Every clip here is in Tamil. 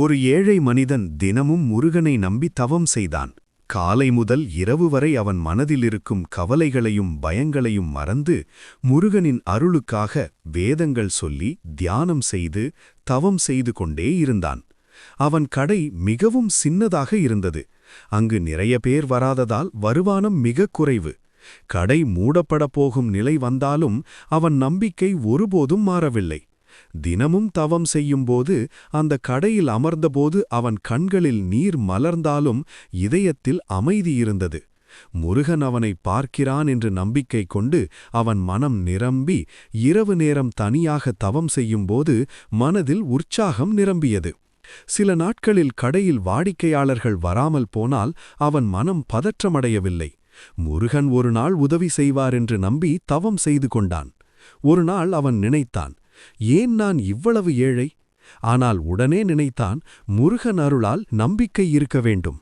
ஒரு ஏழை மனிதன் தினமும் முருகனை நம்பி தவம் செய்தான். காலை முதல் இரவு வரை அவன் மனதில் இருக்கும் கவலைகளையும் பயங்களையும் மறந்து முருகனின் அருளுக்காக வேதங்கள் சொல்லி தியானம் செய்து தவம் செய்து கொண்டே இருந்தான். அவன் கடை மிகவும் சின்னதாக இருந்தது. அங்கு நிறைய பேர் வராததால் வருமானம் மிக குறைவு. கடை மூடப்படப் போகும் நிலை வந்தாலும் அவன் நம்பிக்கை ஒருபோதும் மாறவில்லை. தினமும் தவம் செய்யும்போது அந்த கடையில் அமர்ந்தபோது அவன் கண்களில் நீர் மலர்ந்தாலும் இதயத்தில் அமைதி இருந்தது. முருகன் அவனை பார்க்கிறான் என்று நம்பிக்கை கொண்டு அவன் மனம் நிரம்பி இரவு நேரம் தனியாக தவம் செய்யும்போது மனதில் உற்சாகம் நிரம்பியது. சில நாட்களில் கடையில் வாடிக்கையாளர்கள் வராமல் போனால் அவன் மனம் பதற்றமடையவில்லை. முருகன் ஒரு நாள் உதவி செய்வார் என்று நம்பி தவம் செய்து கொண்டான். ஒரு நாள் அவன் நினைத்தான் ஏன் நான் இவ்வளவு ஏழை? ஆனால் உடனே நினைத்தான் முருகன் அருளால் நம்பிக்கை இருக்க வேண்டும்.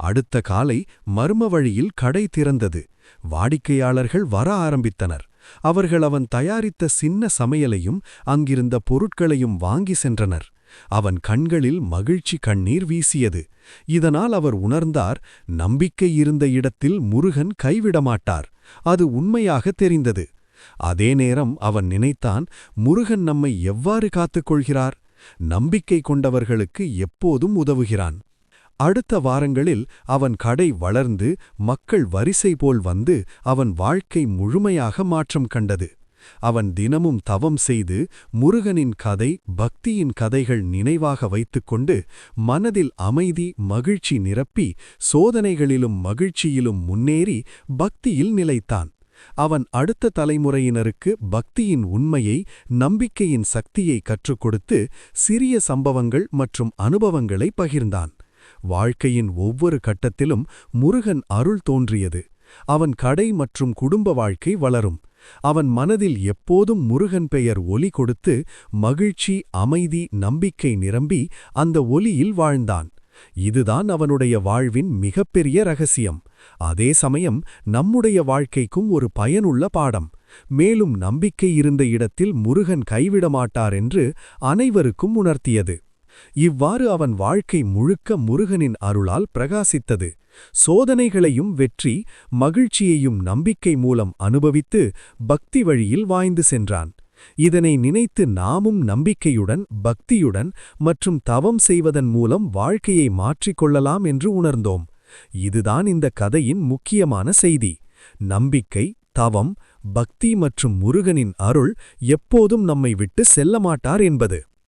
அடுத்த காலை மர்ம வழியில் கடை திறந்தது. வாடிக்கையாளர்கள் வர ஆரம்பித்தனர். அவர்கள் அவன் தயாரித்த சின்ன சமையலையும் அங்கிருந்த பொருட்களையும் வாங்கி சென்றனர். அவன் கண்களில் மகிழ்ச்சி கண்ணீர் வீசியது. இதனால் அவர் உணர்ந்தார் நம்பிக்கை இருந்த இடத்தில் முருகன் கைவிடமாட்டார். அது உண்மையாக தெரிந்தது. அதே நேரம் அவன் நினைத்தான் முருகன் நம்மை எவ்வாறு காத்துக்கொள்கிறார்? நம்பிக்கை கொண்டவர்களுக்கு எப்போதும் உதவுகிறான். அடுத்த வாரங்களில் அவன் கடை வளர்ந்து மக்கள் வரிசை போல் வந்து அவன் வாழ்க்கை முழுமையாக மாற்றம் கண்டது. அவன் தினமும் தவம் செய்து முருகனின் கதை பக்தியின் கதைகள் நினைவாக வைத்துக்கொண்டு மனதில் அமைதி மகிழ்ச்சி நிரப்பி சோதனைகளிலும் மகிழ்ச்சியிலும் முன்னேறி பக்தியில் நிலைத்தான். அவன் அடுத்த தலைமுறையினருக்கு பக்தியின் உண்மையை நம்பிக்கையின் சக்தியை கற்றுக் கொடுத்து சிறிய சம்பவங்கள் மற்றும் அனுபவங்களை பகிர்ந்தான். வாழ்க்கையின் ஒவ்வொரு கட்டத்திலும் முருகன் அருள் தோன்றியது. அவன் கடை மற்றும் குடும்ப வாழ்க்கை வளரும். அவன் மனதில் எப்போதும் முருகன் பெயர் ஒலி கொடுத்து மகிழ்ச்சி அமைதி நம்பிக்கை நிரம்பி அந்த ஒலியில் வாழ்ந்தான். இதுதான் அவனுடைய வாழ்வின் மிகப்பெரிய ரகசியம். அதே சமயம் நம்முடைய வாழ்க்கைக்கும் ஒரு பயனுள்ள பாடம். மேலும் நம்பிக்கை இருந்த இடத்தில் முருகன் கைவிடமாட்டார் என்று அனைவருக்கும் உணர்த்தியது. இவ்வாறு அவன் வாழ்க்கை முழுக்க முருகனின் அருளால் பிரகாசித்தது. சோதனைகளையும் வெற்றி மகிழ்ச்சியையும் நம்பிக்கை மூலம் அனுபவித்து பக்தி வழியில் வாய்ந்து சென்றான். இதனை நினைத்து நாமும் நம்பிக்கையுடன் பக்தியுடன் மற்றும் தவம் செய்வதன் மூலம் வாழ்க்கையை மாற்றிக்கொள்ளலாம் என்று உணர்ந்தோம். இதுதான் இந்த கதையின் முக்கியமான செய்தி. நம்பிக்கை தவம் பக்தி மற்றும் முருகனின் அருள் எப்போதும் நம்மை விட்டு செல்லமாட்டார் என்பது.